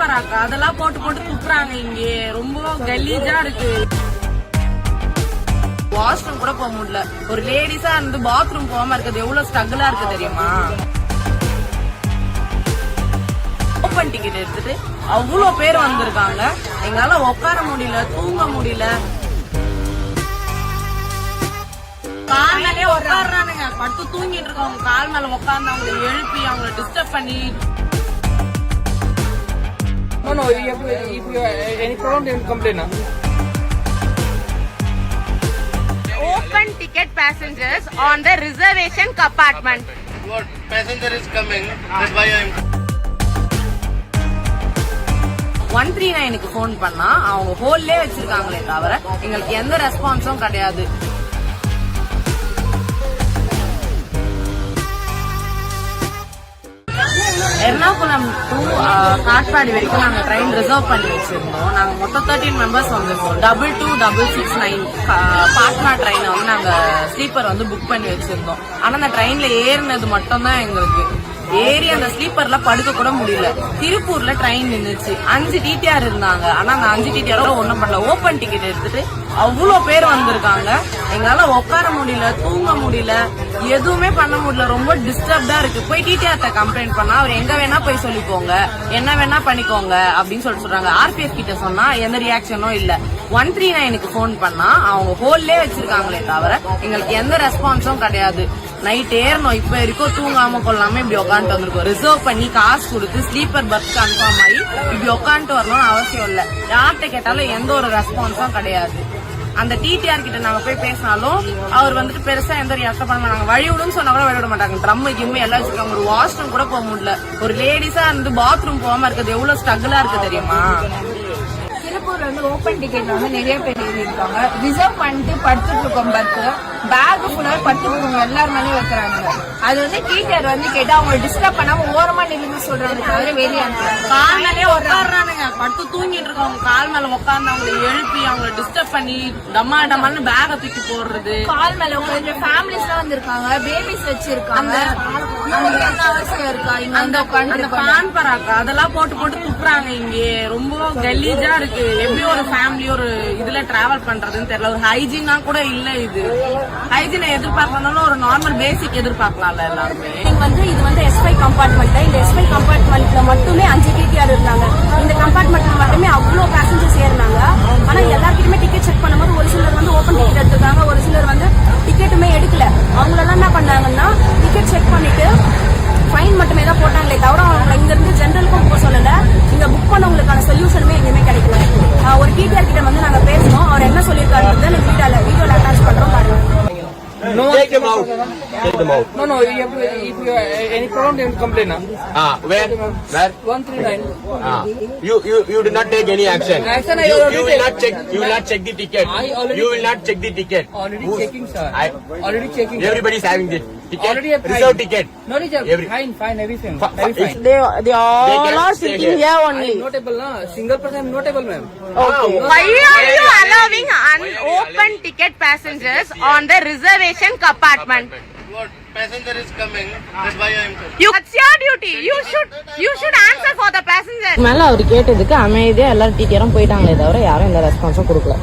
பராக்கா அதெல்லாம் போட்டு போட்டு துப்புறாங்க இங்க. ரொம்ப கலீஜா இருக்கு. வாஷ்ரூம் கூட போக முடியல. ஒரு லேடிஸா இருந்து பாத்ரூம் போகாம இருக்கிறது எவ்வளவு ஸ்ட்ரகிளா இருக்கு தெரியுமா? ஓப்பன் டிக்கெட் எடுத்துட்டு அவ்வளவு பேர் வந்திருக்காங்க. எங்களால உட்கார முடியல தூங்க முடியல. கால் மேலே உட்காடுறானுங்க படுத்து தூங்கிட்டு இருக்கவங்க கால் மேல உட்கார்ந்து அவங்களை எழுப்பி அவங்களை டிஸ்டர்ப் பண்ணி If you have, if you have any problem, then complain. Huh? open ticket passengers on the reservation compartment. What passenger is coming? That's why I am. One three நைனுக்கு ஃபோன் பண்ணா அவங்க ஹோல்லே வச்சிருக்காங்களே தவிர எங்களுக்கு எந்த ரெஸ்பான்ஸும் கிடையாது எர்ணாகுளம் டு uh, காட்பாடி வரைக்கும் நாங்கள் train reserve பண்ணி வச்சுருந்தோம். நாங்கள் மொத்தம் தேர்ட்டின் மெம்பர்ஸ் வந்திருக்கோம். Double two double six nine Patna ட்ரெயினை வந்து நாங்கள் ஸ்லீப்பர் வந்து புக் பண்ணி வச்சுருந்தோம். ஆனால் அந்த ட்ரெயினில் ஏறினது மட்டும்தான் எங்களுக்கு. அந்த ஸ்லீப்பர்ல படுக்க கூட முடியல. திருப்பூர்ல ட்ரெயின் நின்றுச்சு அஞ்சு டிடிஆர் இருந்தாங்க. ஆனா அந்த அஞ்சு டிடிஆர் ஒன்றும் பண்ணல. ஓபன் டிக்கெட் எடுத்துட்டு அவ்வளோ பேர் வந்திருக்காங்க. எங்களால உட்கார முடியல தூங்க முடியல எதுவுமே பண்ண முடியல. ரொம்ப டிஸ்டர்ப்டா இருக்கு. போய் டிடிஆர்ட்ட கம்ப்ளைண்ட் பண்ணா அவர் எங்க வேணா போய் சொல்லிக்கோங்க. என்ன வேணா பண்ணிக்கோங்க அப்படின்னு சொல்லிட்டு சொல்றாங்க. ஆர்பிஎஃப் கிட்ட சொன்னா எந்த ரியாக்ஷனும் இல்ல. ஒன் த்ரீ நைனுக்கு ஃபோன் பண்ணா அவங்க ஹோல்லே வச்சிருக்காங்களே தவிர எங்களுக்கு எந்த ரெஸ்பான்ஸும் கிடையாது. நைட் ஏறணும். இப்ப வரைக்கும் தூங்காம கொள்ளாம இப்படி உட்காந்துட்டு வந்திருக்கோம். ரிசர்வ் பண்ணி காசு கொடுத்து ஸ்லீப்பர் பஸ் கன்ஃபார்ம் ஆகி இப்படி உட்காந்துட்டு வரணும்னு அவசியம் இல்ல. யார்கிட்ட கேட்டாலும் எந்த ஒரு ரெஸ்பான்ஸும் கிடையாது. அந்த டிடிஆர் கிட்ட நாங்க போய் பேசினாலும் அவர் வந்துட்டு பெருசா எந்த ஒரு ரியாக்ட் பண்ண மாட்டாங்க வழி விடுன்னு சொன்னா கூட வழி விட மாட்டாங்க. ட்ரம் கிம்மு எல்லாம் வச்சிருக்காங்க ஒரு வாஷ்ரூம் கூட போக முடியல. ஒரு லேடிஸா இருந்து பாத்ரூம் போகாம இருக்கிறது எவ்வளவு ஸ்ட்ரகிளா இருக்கு தெரியுமா? வந்து ஓபன் டிக்கெட்ல வந்து நிறைய பேர் எழுதியிருக்காங்க ரிசர்வ் பண்ணிட்டு படுத்துட்டு இருக்கோம் பர்த் பேக் ஃபுல்லா படுத்துட்டு இருக்கவங்க எல்லாரும் மேலேயும் வைக்கிறாங்க. அது வந்து டீச்சர் வந்து கேட்டா அவங்க டிஸ்டர்ப் பண்ணாம ஓரமா நிலுன்னு சொல்றாங்க தவிர வெளியே கால் மேலே உட்காடுறானுங்க படுத்து தூங்கிட்டு இருக்கவங்க கால் மேல உட்கார்ந்து அவங்களை எழுப்பி அவங்களை டிஸ்டர்ப் பண்ணி டம்மா டம்மான்னு பேக தூக்கி போடுறது. கால் மேல உட்காந்து ஃபேமிலிஸ் எல்லாம் வந்திருக்காங்க. பேபிஸ் வச்சிருக்காங்க. அவசியம் இருக்கா? இங்க அந்த வந்து உட்காந்து அந்த பான் பராக்கா அதெல்லாம் போட்டு போட்டு துப்புறாங்க இங்க ரொம்ப கலீஜா இருக்கு. எப்படி ஒரு ஃபேமிலி ஒரு இதுல டிராவல் பண்றதுன்னு தெரியல. ஒரு ஹைஜீனா கூட இல்ல இது. ஹைஜீனை எதிர்பார்க்கறதுனால ஒரு நார்மல் பேசிக் எதிர்பார்க்கலாம்ல எல்லாருமே. இங்க வந்து இது வந்து எஸ்பை கம்பார்ட்மெண்ட் இந்த எஸ்பை கம்பார்ட்மெண்ட்ல மட்டுமே அஞ்சு டிடிஆர் இருந்தாங்க. இந்த கம்பார்ட்மெண்ட்ல மட்டுமே அவ்வளோ பேசஞ்சர்ஸ் ஏறினாங்க. ஆனா எல்லாருக்கிட்டுமே டிக்கெட் செக் பண்ணும்போது ஒரு சிலர் வந்து ஓப்பன் டிக்கெட் எடுத்துருக்காங்க. ஒரு சிலர் வந்து டிக்கெட்டுமே புக் பண்ணவங்களுக்கான சொல்யூஷனுமே எங்கேயுமே கிடைக்கல. ஒரு டிடிஆர் கிட்ட வந்து நாங்க பேசணும் அவர் என்ன சொல்லியிருக்காருன்றது எனக்கு வீடியோல வீடியோல No, Take them out. Take them out. no, no, if you have, if you have any problem, then complain. Huh? Ah, where? Where? 139. Ah, you you you did not take any action. Action I You, already you will not check. You will not check the ticket. I already You will not check the ticket. Already Who's- checking, sir. I, Already checking. everybody is having the ticket. Already have Reserve ticket. No reserve. Every- Fine, fine, everything. Fi- fi- fine. they they all They are sitting here. here I only am notable, na. Single person, notable, ma'am. Okay. Why are you allowing unopened ticket passengers on the reservation compartment? What passenger is coming? That's why I am. You, it's your duty. You should you should answer for the passenger. மேல அவர் கேட்டதுக்கு அமைதியா எல்லாரும் டிடிஆரும் போயிட்டாங்களே தவிர யாரும் எந்த ரெஸ்பான்ஸும் கொடுக்கல